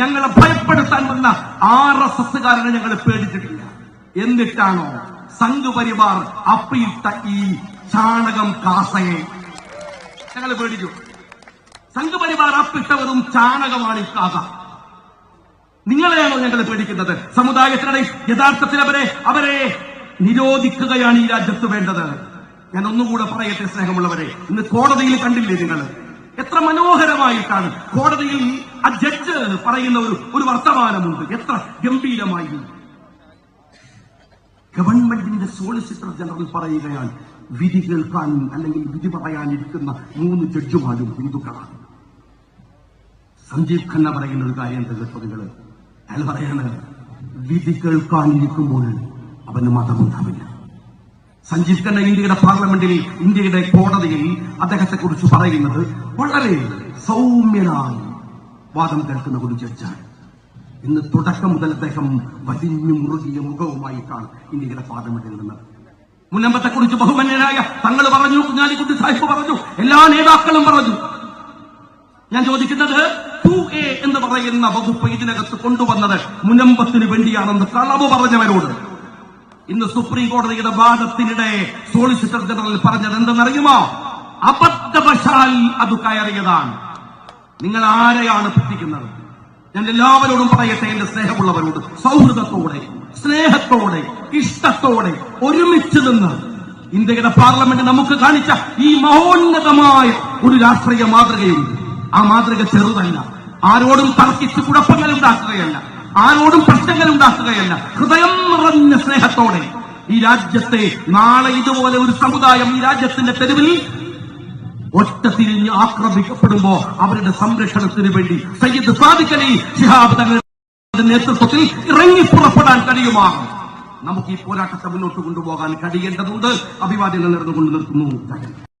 ഞങ്ങളെ ഭയപ്പെടുത്താൻ വന്ന R S എസ്സുകാരനെ ഞങ്ങൾ പേടിച്ചിട്ടില്ല. എന്നിട്ടാണോ സംഘപരിവാർ അപ്പിയിട്ട ഈ ചാണകം കാസയെ. ഞങ്ങൾ പേടിച്ചു. സംഘപരിവാർ അപ്പിട്ടവരും ചാണകമാണ് ഈ കാസ നിങ്ങളെയാണോ ഞങ്ങൾ പേടിക്കുന്നത്? സമുദായത്തിനിടെ യഥാർത്ഥത്തിൽ അവരെ അവരെ നിരോധിക്കുകയാണ് ഈ രാജ്യത്ത് വേണ്ടത്. ഞാൻ ഒന്നുകൂടെ പറയട്ടെ സ്നേഹമുള്ളവരെ. ഇന്ന് കോടതിയിൽ കണ്ടില്ലേ നിങ്ങൾ? എത്ര മനോഹരമായിട്ടാണ് കോടതിയിൽ ആ ജഡ്ജ് പറയുന്ന ഒരു ഒരു വർത്തമാനമുണ്ട്. എത്ര ഗംഭീരമായി ഗവൺമെന്റിന്റെ സോളിസിറ്റർ ജനറൽ പറയുകയാണ് വിധി കേൾക്കാൻ അല്ലെങ്കിൽ വിധി പറയാനിരിക്കുന്ന മൂന്ന് ജഡ്ജിമാരും ഹിന്ദുക്കളാണ്. സഞ്ജീവ് ഖന്ന പറയുന്ന ഒരു കാര്യം എന്താ അയാൾ പറയാണ് വിധി കേൾക്കാനിരിക്കുമ്പോൾ അവന് മതമുണ്ടാവില്ല. സഞ്ജീവ് ഖന്ന ഇന്ത്യയുടെ പാർലമെന്റിൽ ഇന്ത്യയുടെ കോടതിയിൽ അദ്ദേഹത്തെ കുറിച്ച് പറയുന്നത് വളരെ സൗമ്യനായി വാദം കേൾക്കുന്ന ഒരു ജഡ്ജാണ്. ഇന്ന് തുടക്കം മുതൽ അദ്ദേഹം വലിഞ്ഞു മുറുകിയ മുഖവുമായിട്ടാണ് ഇന്ത്യയുടെ പാർലമെന്റിൽ നിന്നത്. മുന്നമ്പത്തെ കുറിച്ച് ബഹുമന്യനായ തങ്ങൾ പറഞ്ഞു കുഞ്ഞാലിക്കുട്ടി സാഹിബ് പറഞ്ഞു എല്ലാ നേതാക്കളും പറഞ്ഞു. ഞാൻ ചോദിക്കുന്നത് എന്ന് പറയുന്ന വകുപ്പ് ഇതിനകത്ത് കൊണ്ടുവന്നത് മുനമ്പത്തിന് വേണ്ടിയാണെന്ന് കളവ് പറഞ്ഞവരോട്. ഇന്ന് സുപ്രീം കോടതിയുടെ വാദത്തിനിടെ സോളിസിറ്റർ ജനറൽ പറഞ്ഞത് എന്തെന്നറിയുമോ? അബദ്ധവശാൽ അത് കയറിയതാണ്. നിങ്ങൾ ആരെയാണ് പറ്റിക്കുന്നത്? ഞാൻ എല്ലാവരോടും പറയട്ടെ എന്റെ സ്നേഹമുള്ളവരോട് സൗഹൃദത്തോടെ സ്നേഹത്തോടെ ഇഷ്ടത്തോടെ ഒരുമിച്ച് നിന്ന് ഇന്ത്യയുടെ പാർലമെന്റ് നമുക്ക് കാണിച്ച ഈ മഹോന്നതമായ ഒരു രാഷ്ട്രീയ മാതൃകയുണ്ട്. ആ മാതൃക ചെറുതല്ല. ആരോടും തർക്കിച്ച് കുഴപ്പങ്ങൾ ഉണ്ടാക്കുകയല്ല. ആരോടും പ്രശ്നങ്ങൾ ഉണ്ടാക്കുകയല്ല. ഹൃദയം നിറഞ്ഞ സ്നേഹത്തോടെ ഈ രാജ്യത്തെ നാളെ ഇതുപോലെ ഒരു സമുദായം ഈ രാജ്യത്തിന്റെ തെരുവിൽ ഒറ്റ തിരിഞ്ഞ് ആക്രമിക്കപ്പെടുമ്പോ അവരുടെ സംരക്ഷണത്തിന് വേണ്ടി സയ്യിദ് സാധിക്കലി ഷിഹാബ് തങ്ങളുടെ നേതൃത്വത്തിൽ ഇറങ്ങി പുറപ്പെടാൻ കഴിയുമാ? നമുക്ക് ഈ പോരാട്ടത്തെ മുന്നോട്ട് കൊണ്ടുപോകാൻ കഴിയേണ്ടതുണ്ട്. അഭിവാദ്യങ്ങൾ നേർന്നുകൊണ്ട് നിർത്തുന്നു.